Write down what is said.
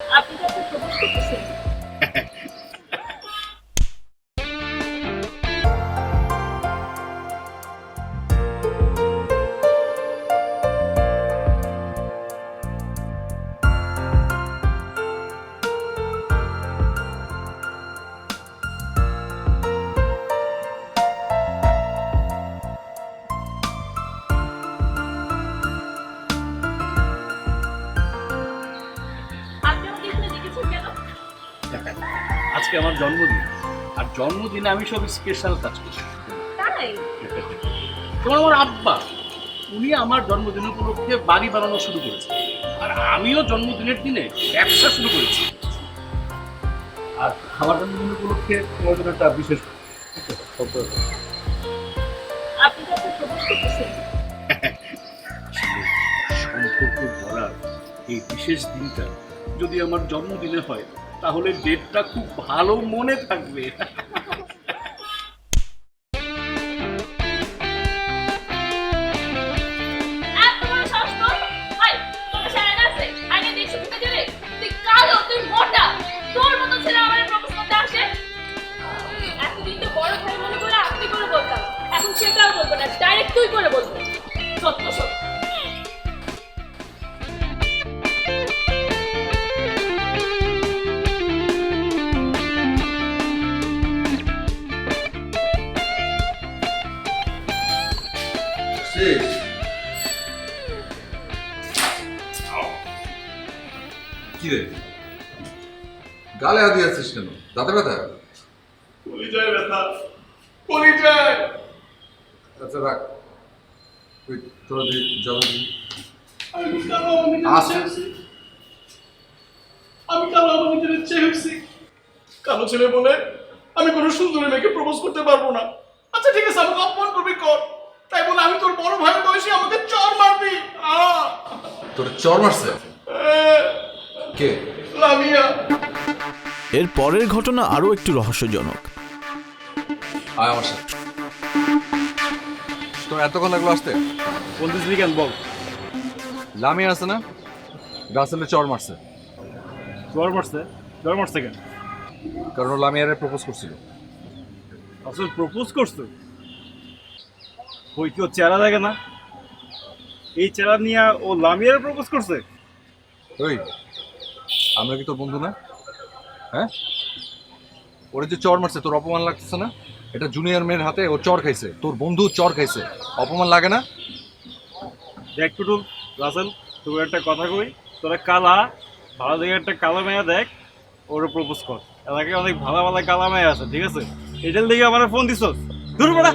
আপনি তো আজকে আমার জন্মদিন। আর জন্মদিনে আমি সব স্পেশাল কাজ করছি। তোমার আমার আব্বা উনি আমার জন্মদিন উপলক্ষে বাড়ি বানানো শুরু করেছে। আর আমিও জন্মদিনের দিনে ব্যবসা শুরু করেছি। আর আমার জন্মদিন উপলক্ষে তোমার জন্য একটা বিশেষ সম্পর্ক গড়ার এই বিশেষ দিনটা যদি আমার জন্মদিনে হয় তাহলে ডেটটা খুব ভালো মনে থাকবে। সেটাও বলব না, direct তুই করে বলব। সত্য সত্য। কি রে গালে হাত দিয়েছিস কেন? দাঁতে ব্যথা? কলিজায় ব্যথা। কলিজায় আচ্ছা রাখ। ওই তোরা দিই আমি কালো আমি আসে। চেয়েছি আমি কালো নিজের ছেলে বলে আমি কোনো সুন্দরী মেয়েকে প্রপোজ করতে পারব না। আচ্ছা ঠিক আছে আমাকে অপমান করবি কর। তাই বলে আমি তোর বড় ভাই বয়সী আমাকে চর মারবি। আহ! তোর চর মারছে? কে? লামিয়া এর পরের ঘটনা আরও একটু রহস্যজনক। আয় আমার সাথে। তোর এতক্ষণ লাগল আসতে? বলতেছি কেন বল। লামি আছে না? রাসেলে চর মারছে। জ্বর মারছে? জ্বর মারছে কেন? কারণ ও লামিয়ারে প্রপোজ করছিল। আসলে প্রপোজ করছ? ওই কি ওর চেহারা দেখে না? এই চেহারা নিয়ে ও লামিয়ার প্রপোজ করছে? ওই আমরা কি তোর বন্ধু না? হ্যাঁ? ওরে যে চর মারছে, তোর অপমান লাগতেছে না? এটা জুনিয়র মেয়ের হাতে ও চর খাইছে। তোর বন্ধু চর খাইছে। অপমান লাগে না? দেখ টুটুল রাসেল তোর একটা কথা কই, তোরা কালা, ভালো দেখে একটা কালো মেয়ে দেখ, ওর প্রপোজ কর। এলাকায় অনেক ভালো ভালো কালা মেয়ে আছে, ঠিক আছে? এটার দিকে আমার ফোন দিছ দূর বড়া।